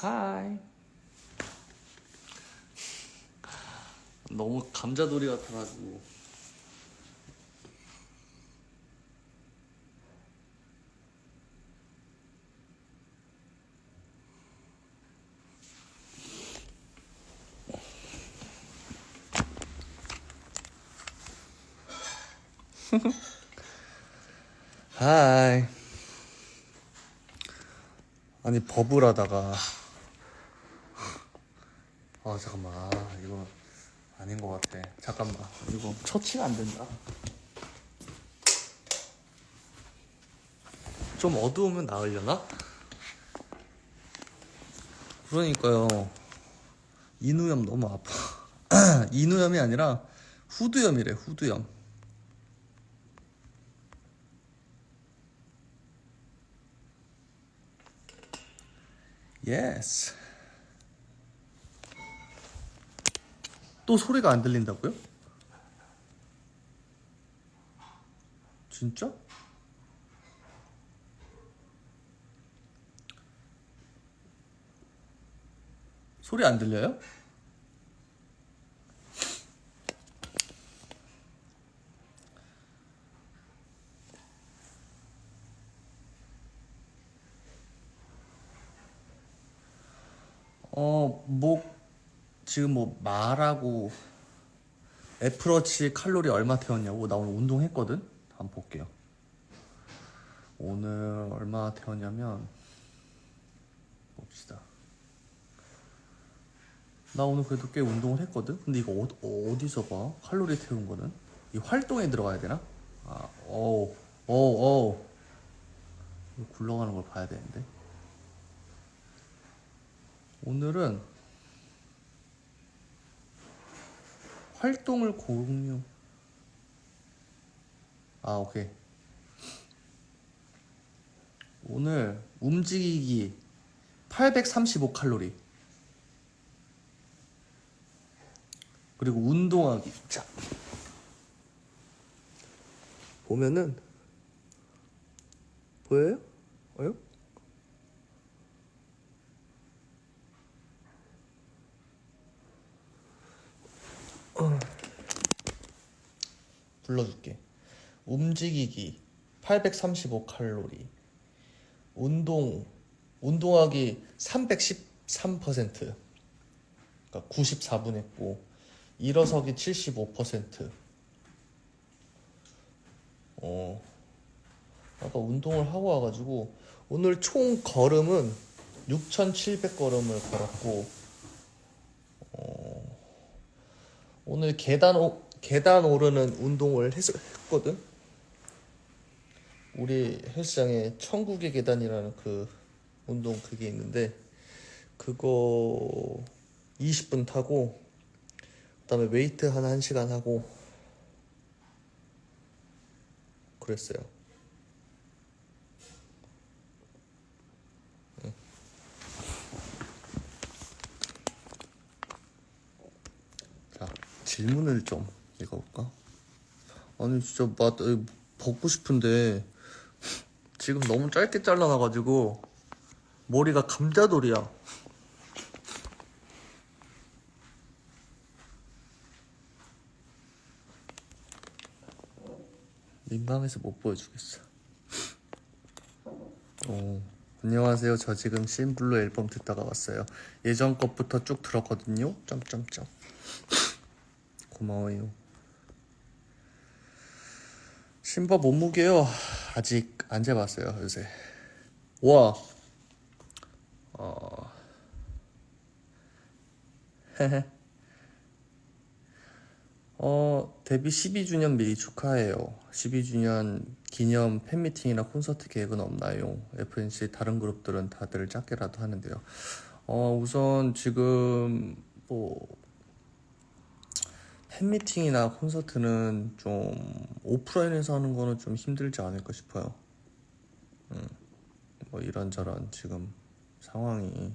하이. 너무 감자돌이 같아가지고. 하이. 아니 버블 하다가. 아 잠깐만. 아, 이거 아닌 것 같아. 잠깐만. 이거 처치가 안 된다. 좀 어두우면 나으려나? 그러니까요. 인후염 너무 아파. 인후염이 아니라 후두염이래 후두염 예스 또 소리가 안 들린다고요? 진짜? 소리 안 들려요? 어, 뭐 지금 뭐 말하고 애플워치 칼로리 얼마 태웠냐고 나 오늘 운동했거든. 한번 볼게요. 오늘 얼마 태웠냐면 봅시다. 나 오늘 그래도 꽤 운동을 했거든. 근데 이거 어, 어디서 봐? 칼로리 태운 거는 이 활동에 들어가야 되나? 아, 어, 어, 어. 이거 굴러가는 걸 봐야 되는데. 오늘은 활동을 공유. 아, 오케이. 오늘 움직이기 835 칼로리. 그리고 운동하기. 자. 보면은 보여요? 어요? 불러줄게. 움직이기 835 칼로리. 운동 운동하기 313%. 그러니까 94분 했고 일어서기 75%. 어. 아까 운동을 하고 와가지고 오늘 총 걸음은 6,700 걸음을 걸었고 어, 오늘 계단 오, 계단 오르는 운동을 했, 했거든. 우리 헬스장에 천국의 계단이라는 그 운동 그게 있는데 그거 20분 타고 그다음에 웨이트 한 1시간 하고 그랬어요. 질문을 좀 읽어볼까? 아니 진짜 맛 에, 벗고 싶은데 지금 너무 짧게 잘라놔가지고 머리가 감자돌이야. 민망해서 못 보여주겠어. 오, 안녕하세요. 저 지금 신블루 앨범 듣다가 왔어요. 예전 것부터 쭉 들었거든요. 점점점. 고마워요. 신바 몸무게요. 아직 안 재봤어요 요새. 와. 어. 어, 데뷔 12주년 미리 축하해요. 12주년 기념 팬미팅이나 콘서트 계획은 없나요? FNC 다른 그룹들은 다들 작게라도 하는데요. 어, 우선 지금 뭐 팬미팅이나 콘서트는 좀 오프라인에서 하는 거는 좀 힘들지 않을까 싶어요. 음. 뭐 이런저런 지금 상황이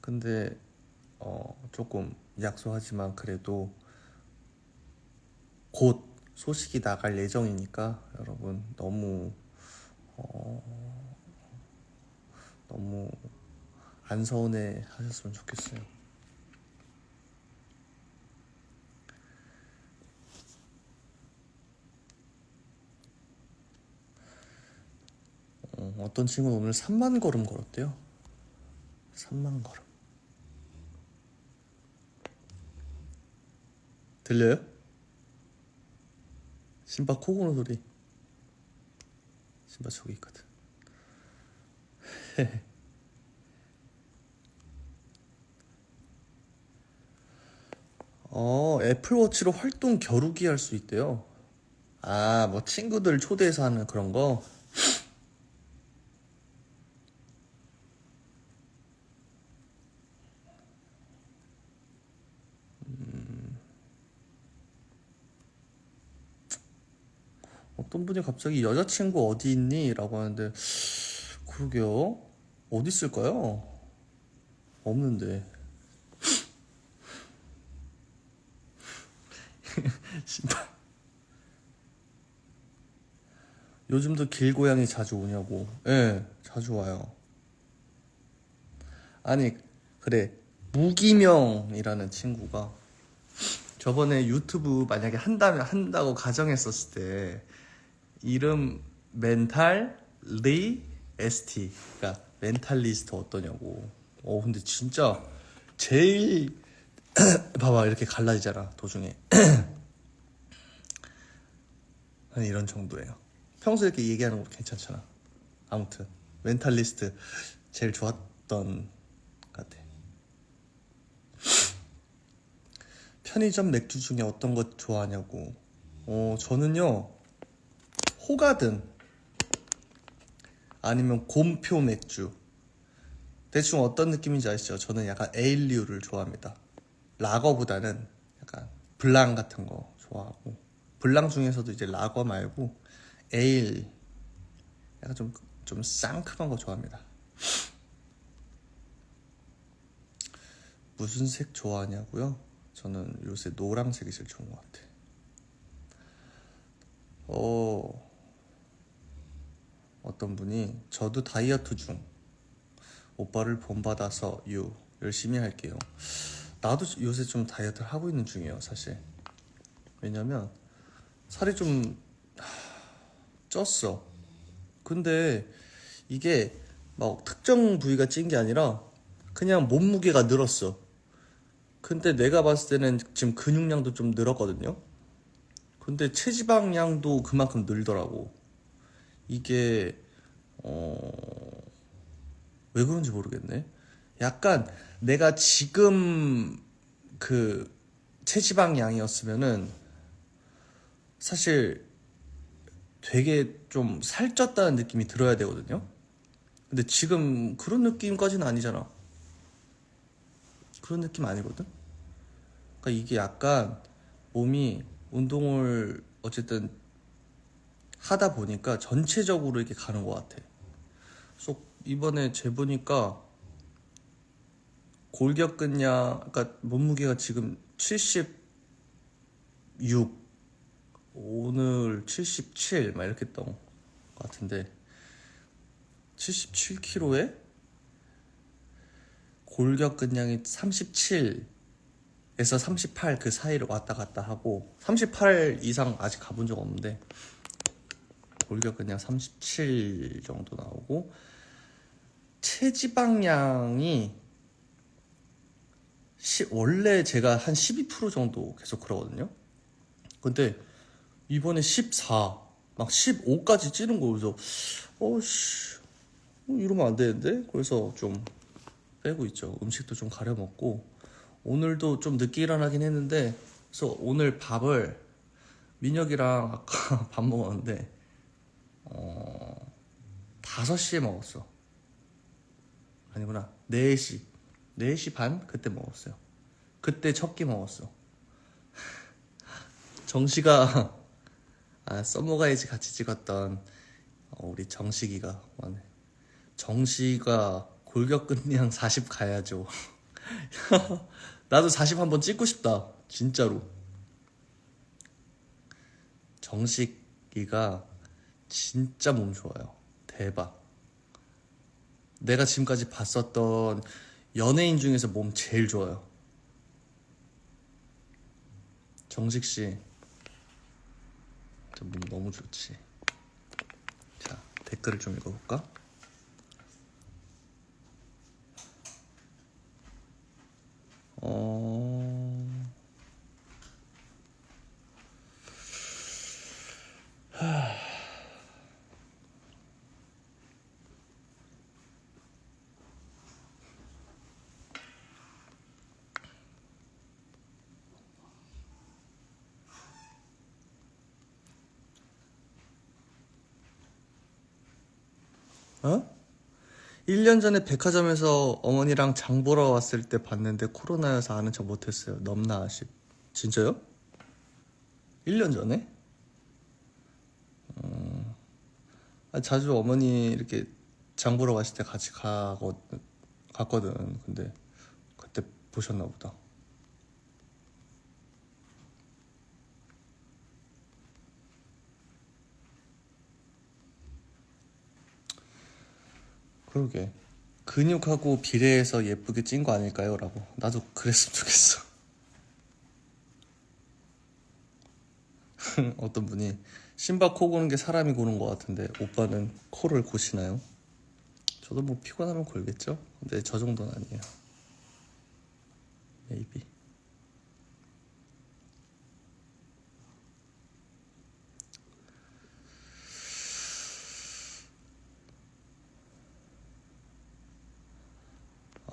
근데 어 조금 약소하지만 그래도 곧 소식이 나갈 예정이니까 여러분 너무 어 너무 안 서운해 하셨으면 좋겠어요. 어, 어떤 친구는 오늘 3만 걸음 걸었대요. 3만 걸음. 들려요? 신바 코 고는 소리. 신바 저기 있거든. 어, 애플워치로 활동 겨루기 할 수 있대요. 아, 뭐 친구들 초대해서 하는 그런 거? 어떤 분이 갑자기 여자친구 어디 있니? 라고 하는데, 그러게요. 어디 있을까요? 없는데. 신발. 요즘도 길고양이 자주 오냐고. 예, 자주 와요. 아니, 그래. 무기명이라는 친구가 저번에 유튜브 만약에 한다면 한다고 가정했었을 때 이름 멘탈 리 ST 그러니까 멘탈리스트 어떠냐고. 어 근데 진짜 제일 봐봐 이렇게 갈라지잖아 도중에. 한 이런 정도예요. 평소에 이렇게 얘기하는 거 괜찮잖아. 아무튼 멘탈리스트 제일 좋았던 것 같아. 편의점 맥주 중에 어떤 것 좋아하냐고. 어 저는요 호가든 아니면 곰표 맥주. 대충 어떤 느낌인지 아시죠? 저는 약간 에일류를 좋아합니다. 라거보다는 약간 블랑 같은 거 좋아하고 블랑 중에서도 이제 라거 말고 에일 약간 좀좀 상큼한 거 좋아합니다. 무슨 색 좋아하냐고요? 저는 요새 노란색이 제일 좋은 것 같아. 어, 어떤 분이 저도 다이어트 중 오빠를 본받아서 유 열심히 할게요. 나도 요새 좀 다이어트 를 하고 있는 중이에요, 사실. 왜냐면 살이 좀 하, 쪘어. 근데 이게 막 특정 부위가 찐 게 아니라 그냥 몸무게가 늘었어. 근데 내가 봤을 때는 지금 근육량도 좀 늘었거든요. 근데 체지방량도 그만큼 늘더라고. 이게 어... 왜 그런지 모르겠네. 약간 내가 지금 그 체지방량이었으면은 사실 되게 좀 살쪘다는 느낌이 들어야 되거든요. 근데 지금 그런 느낌까지는 아니잖아. 그런 느낌 아니거든. 그러니까 이게 약간 몸이 운동을 어쨌든 하다 보니까 전체적으로 이렇게 가는 것 같아. 그래서 이번에 재보니까 골격근량, 그러니까 몸무게가 지금 76, 오늘 77, 막 이렇게 했던 것 같은데 77kg에 골격근량이 37에서 38 그 사이를 왔다 갔다 하고 38 이상 아직 가본 적 없는데 골격근량 37 정도 나오고 체지방량이 시- 원래 제가 한 12% 정도 계속 그러거든요. 근데 이번에 14, 막 15까지 찌는 거 그래서 어씨 이러면 안 되는데 그래서 좀 빼고 있죠. 음식도 좀 가려 먹고 오늘도 좀 늦게 일어나긴 했는데 그래서 오늘 밥을 민혁이랑 아까 밥 먹었는데 어 5시에 먹었어. 아니구나. 4시. 4시 반 그때 먹었어요. 그때 첫 끼 먹었어. 정시가 아, 써먹어야지 같이 찍었던 어, 우리 정식이가 왔네. 정식이가 골격근량 40 가야죠. 나도 40 한번 찍고 싶다. 진짜로. 정식이가 진짜 몸 좋아요. 대박. 내가 지금까지 봤었던 연예인 중에서 몸 제일 좋아요. 정식 씨. 저몸 너무 좋지. 자, 댓글을 좀 읽어볼까? 어... 어? 1년 전에 백화점에서 어머니랑 장 보러 왔을 때 봤는데 코로나여서 아는 척 못했어요. 넘나 아쉽. 진짜요? 1년 전에? 어... 아, 자주 어머니 이렇게 장 보러 갔을 때 같이 가거, 갔거든. 근데 그때 보셨나 보다. 그러게. 근육하고 비례해서 예쁘게 찐 거 아닐까요? 라고. 나도 그랬으면 좋겠어. 어떤 분이 신발 코 고는 게 사람이 고는 것 같은데 오빠는 코를 고시나요? 저도 뭐 피곤하면 골겠죠? 근데 저 정도는 아니에요. maybe.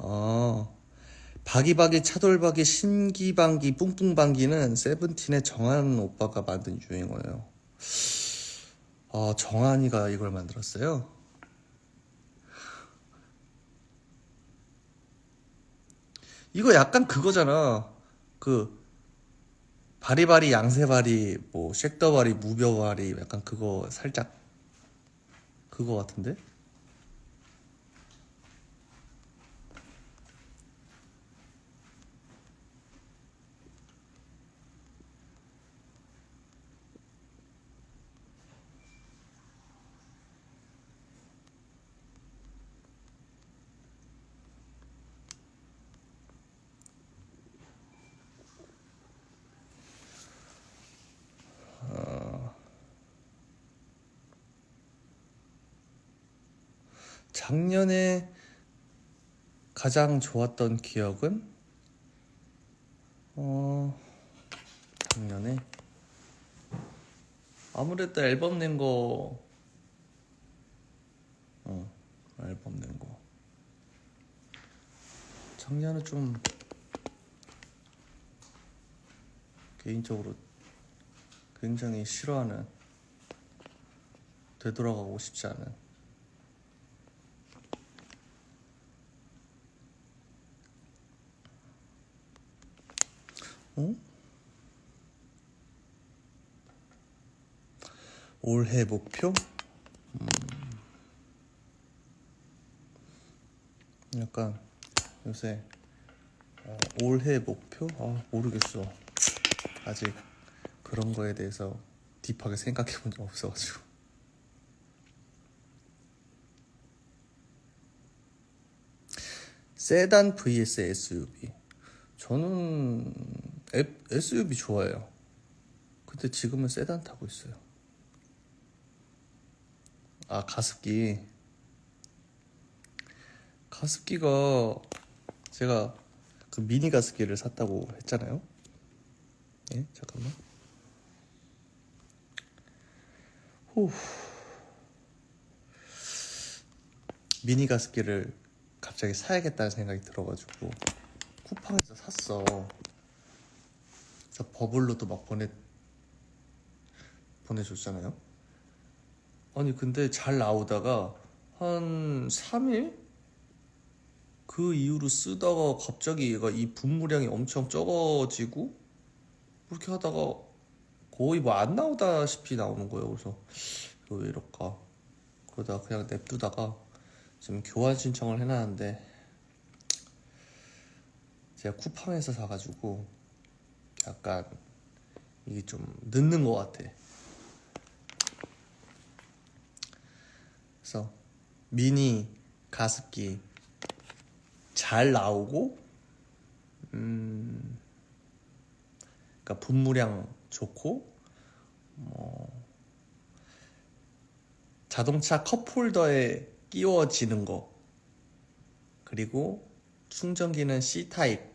아, 바기바기 차돌박이 신기방기 뿡뿡방기는 세븐틴의 정한 오빠가 만든 유행어예요. 아, 정한이가 이걸 만들었어요? 이거 약간 그거잖아. 그 바리바리 양세바리 뭐 쉑더바리 무벼바리 약간 그거 살짝 그거 같은데? 작년에 가장 좋았던 기억은? 어 작년에? 아무래도 앨범 낸 거. 어, 앨범 낸 거. 작년에 좀 개인적으로 굉장히 싫어하는 되돌아가고 싶지 않은 어? 올해 목표? 음, 약간 요새 어, 올해 목표? 아 모르겠어. 아직 그런 거에 대해서 딥하게 생각해 본 적 없어가지고. 세단 vs SUV. 저는 에- SUV 좋아해요. 근데 지금은 세단 타고 있어요. 아, 가습기. 가습기가 제가 그 미니 가습기를 샀다고 했잖아요. 예, 잠깐만. 후. 미니 가습기를 갑자기 사야겠다는 생각이 들어가지고 쿠팡에서 샀어. 그래서 버블로도 막 보내 보내줬잖아요. 아니 근데 잘 나오다가 한 3일 그 이후로 쓰다가 갑자기 얘가 이 분무량이 엄청 적어지고 그렇게 하다가 거의 뭐 안 나오다시피 나오는 거예요. 그래서 이거 왜 이럴까? 그러다 그냥 냅두다가 지금 교환 신청을 해놨는데 제가 쿠팡에서 사가지고 약간 이게 좀 늦는 것 같아. 그래서 미니 가습기 잘 나오고 음 그러니까 분무량 좋고 뭐 자동차 컵홀더에 끼워지는 거 그리고 충전기는 C 타입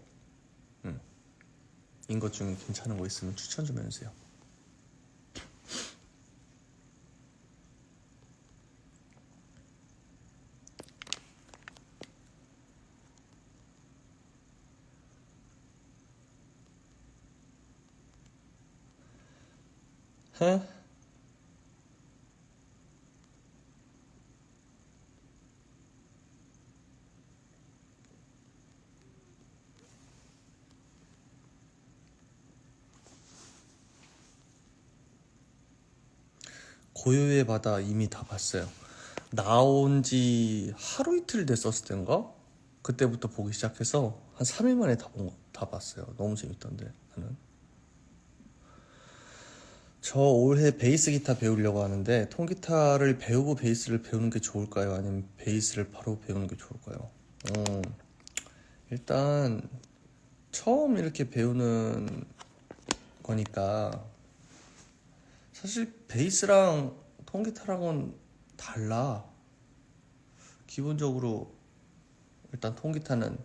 것 중에 괜찮은 거 있으면 추천 좀 해주세요. huh? 고요의 바다 이미 다 봤어요. 나온 지 하루 이틀 됐었을 때인가? 그때부터 보기 시작해서 한 3일 만에 다, 본, 거- 다 봤어요. 너무 재밌던데, 나는. 저 올해 베이스 기타 배우려고 하는데, 통기타를 배우고 베이스를 배우는 게 좋을까요? 아니면 베이스를 바로 배우는 게 좋을까요? 음, 일단, 처음 이렇게 배우는 거니까, 사실 베이스랑 통기타랑은 달라. 기본적으로 일단 통기타는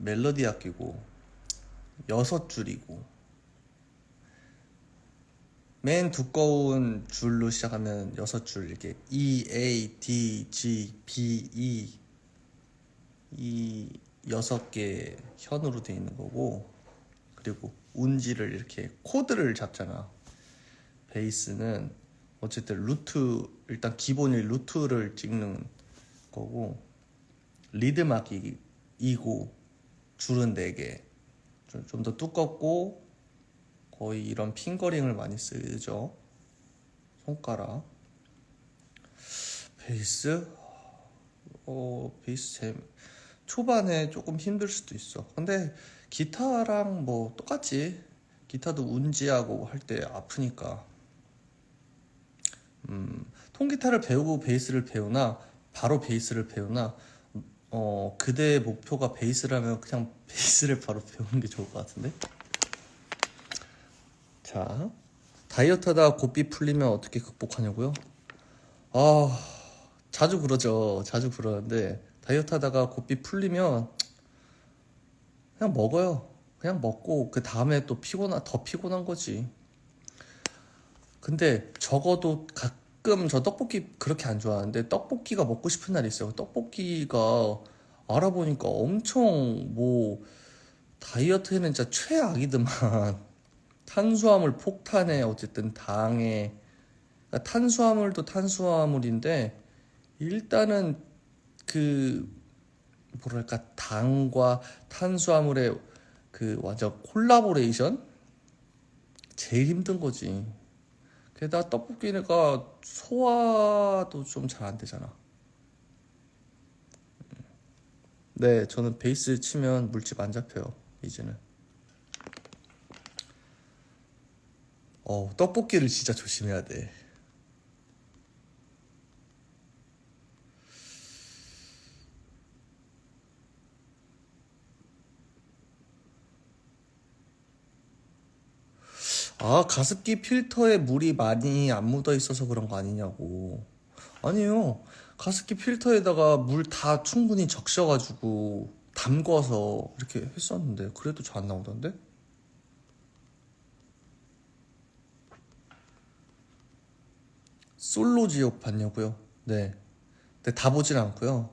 멜로디 악기고 여섯 줄이고 맨 두꺼운 줄로 시작하면 여섯 줄 이렇게 E, A, D, G, B, E 이 여섯 개 현으로 돼 있는 거고 그리고 운지를 이렇게 코드를 잡잖아. 베이스는 어쨌든 루트 일단 기본이 루트를 찍는 거고 리드막이고 줄은 4개. 좀 더 두껍고 거의 이런 핑거링을 많이 쓰죠. 손가락. 베이스? 어 베이스 재 초반에 조금 힘들 수도 있어. 근데 기타랑 뭐 똑같지 기타도 운지하고 할 때 아프니까 음, 통기타를 배우고 베이스를 배우나 바로 베이스를 배우나 어 그대의 목표가 베이스라면 그냥 베이스를 바로 배우는 게 좋을 것 같은데? 자 다이어트 하다 고삐 풀리면 어떻게 극복하냐고요? 아 자주 그러죠. 자주 그러는데 다이어트 하다가 고삐 풀리면 그냥 먹어요. 그냥 먹고 그 다음에 또 피곤하 더 피곤한 거지 근데 적어도 가끔 저 떡볶이 그렇게 안 좋아하는데 떡볶이가 먹고 싶은 날이 있어요. 떡볶이가 알아보니까 엄청 뭐 다이어트에는 진짜 최악이더만 탄수화물 폭탄에 어쨌든 당에 그러니까 탄수화물도 탄수화물인데 일단은 그 뭐랄까 당과 탄수화물의 그 완전 콜라보레이션 제일 힘든 거지. 게다가 떡볶이가 소화도 좀 잘 안 되잖아. 네, 저는 베이스 치면 물집 안 잡혀요. 이제는. 어, 떡볶이를 진짜 조심해야 돼. 아, 가습기 필터에 물이 많이 안 묻어 있어서 그런 거 아니냐고. 아니에요. 가습기 필터에다가 물 다 충분히 적셔가지고 담궈서 이렇게 했었는데 그래도 잘 안 나오던데? 솔로 지옥 봤냐고요? 네. 근데 다 보진 않고요.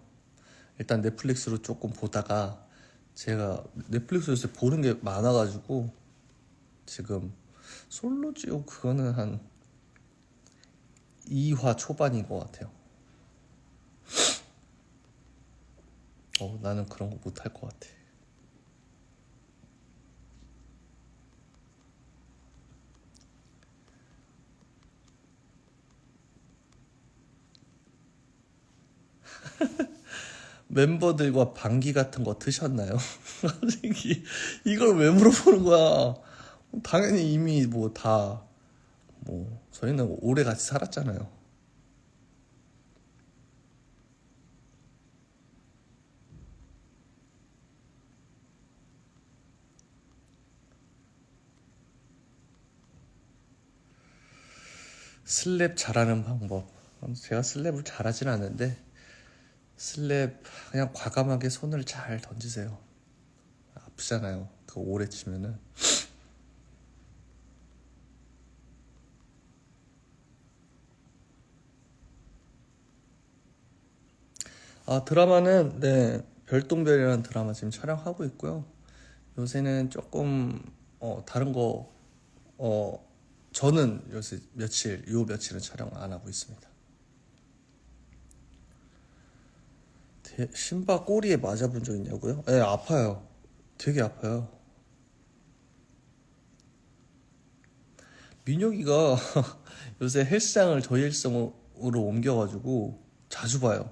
일단 넷플릭스로 조금 보다가 제가 넷플릭스에서 보는 게 많아가지고 지금 솔로 지옥 그거는 한 2화 초반인 것 같아요. 어, 나는 그런 거 못할 것 같아. 멤버들과 방귀 같은 거 드셨나요? 이- 이걸 왜 물어보는 거야? 당연히 이미 뭐다뭐 저희는 오래 같이 살았잖아요. 슬랩 잘하는 방법. 제가 슬랩을 잘하진 않는데 슬랩 그냥 과감하게 손을 잘 던지세요. 아프잖아요. 그 오래 치면은. 아 드라마는 네 별똥별이라는 드라마 지금 촬영하고 있고요. 요새는 조금 어 다른 거 어 저는 요새 며칠 요 며칠은 촬영 안 하고 있습니다. 대- 신바 꼬리에 맞아본 적 있냐고요? 예, 아파요. 되게 아파요. 민혁이가 요새 헬스장을 저희 헬스장으로 옮겨가지고 자주 봐요.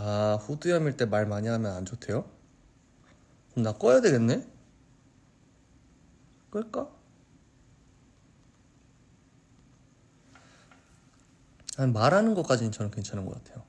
아, 후두염일 때 말 많이 하면 안 좋대요? 그럼 나 꺼야 되겠네? 끌까? 말하는 것까지는 저는 괜찮은 것 같아요.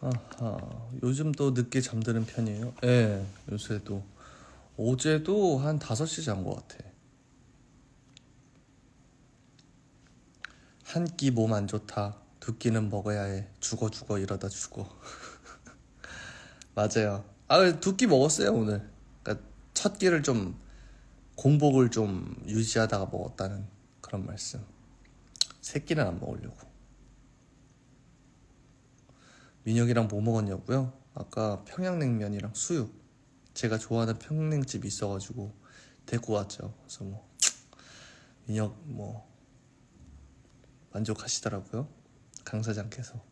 아하, 요즘 또 늦게 잠드는 편이에요? 예, 요새도. 어제도 한 5시 잔 것 같아. 한 끼 몸 안 좋다. 두 끼는 먹어야 해. 죽어 죽어 이러다 죽어. 맞아요. 아, 두 끼 먹었어요, 오늘. 그러니까 첫 끼를 좀 공복을 좀 유지하다가 먹었다는 그런 말씀. 세 끼는 안 먹으려고. 민혁이랑 뭐 먹었냐고요? 아까 평양냉면이랑 수육. 제가 좋아하는 평냉집이 있어가지고 데리고 왔죠. 그래서 뭐 민혁 뭐 만족하시더라고요. 강 사장께서.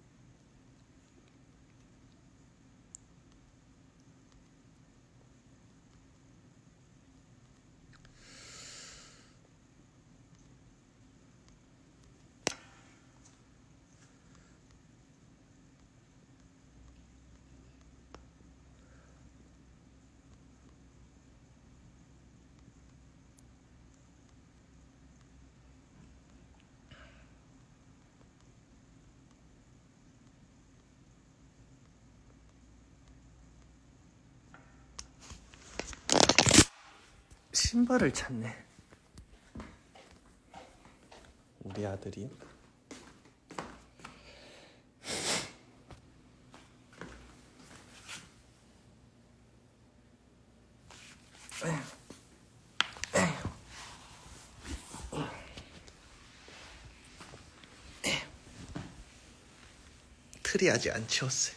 신발을 찾네. 우리 아들이. 틀이 아직 안 치웠어요.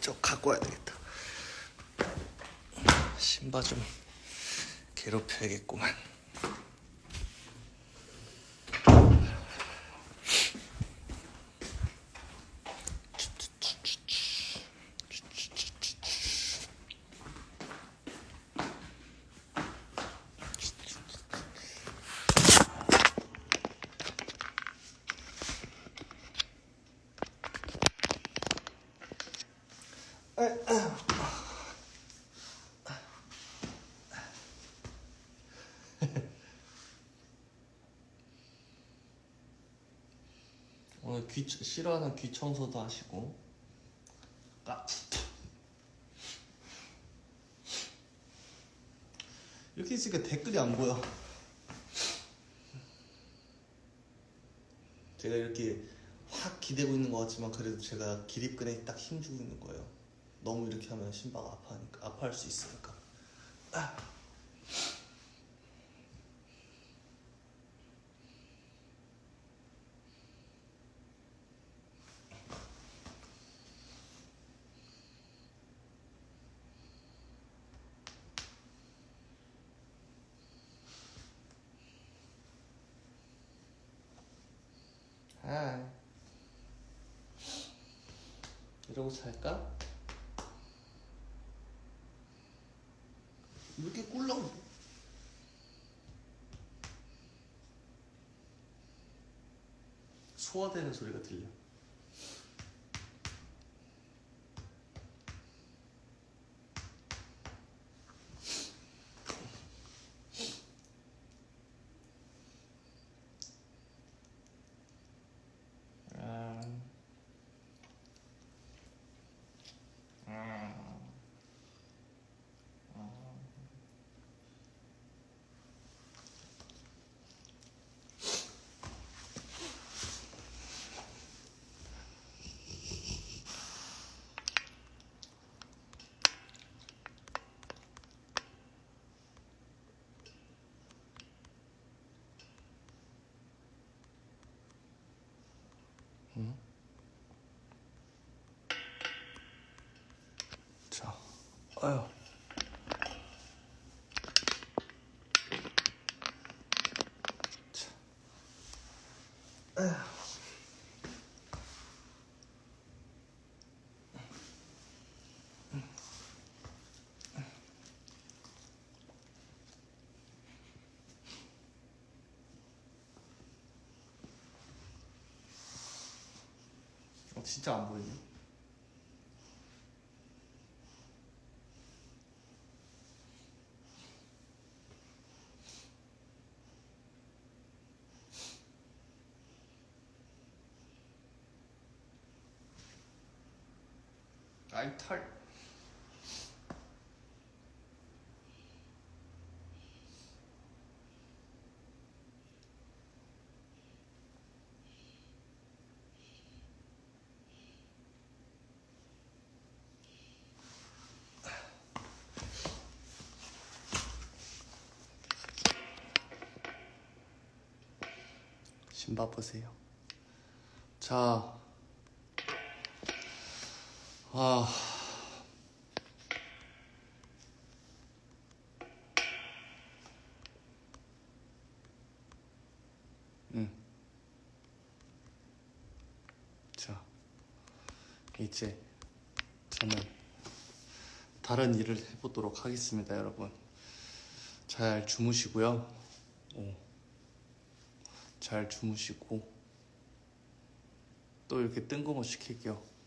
저 갖고 와야 되겠다. 신발 좀 괴롭혀야겠구만. 오늘 귀 싫어하는 귀 청소도 하시고 까 이렇게 있으니까 댓글이 안 보여. 제가 이렇게 확 기대고 있는 것 같지만 그래도 제가 기립근에 딱 힘주고 있는 거예요. 너무 이렇게 하면 심바가 아파하니까 아파할 수 있으니까. 아. 잘까? 이렇게 꿀렁 소화되는 소리가 들려. 아유. 어, 진짜 안 보이네. 아이 털. 신바 보세요. 자, 아. 음. 자, 이제 저는 다른 일을 해보도록 하겠습니다, 여러분. 잘 주무시고요. 오. 잘 주무시고 또 이렇게 뜬금없이 킬게요.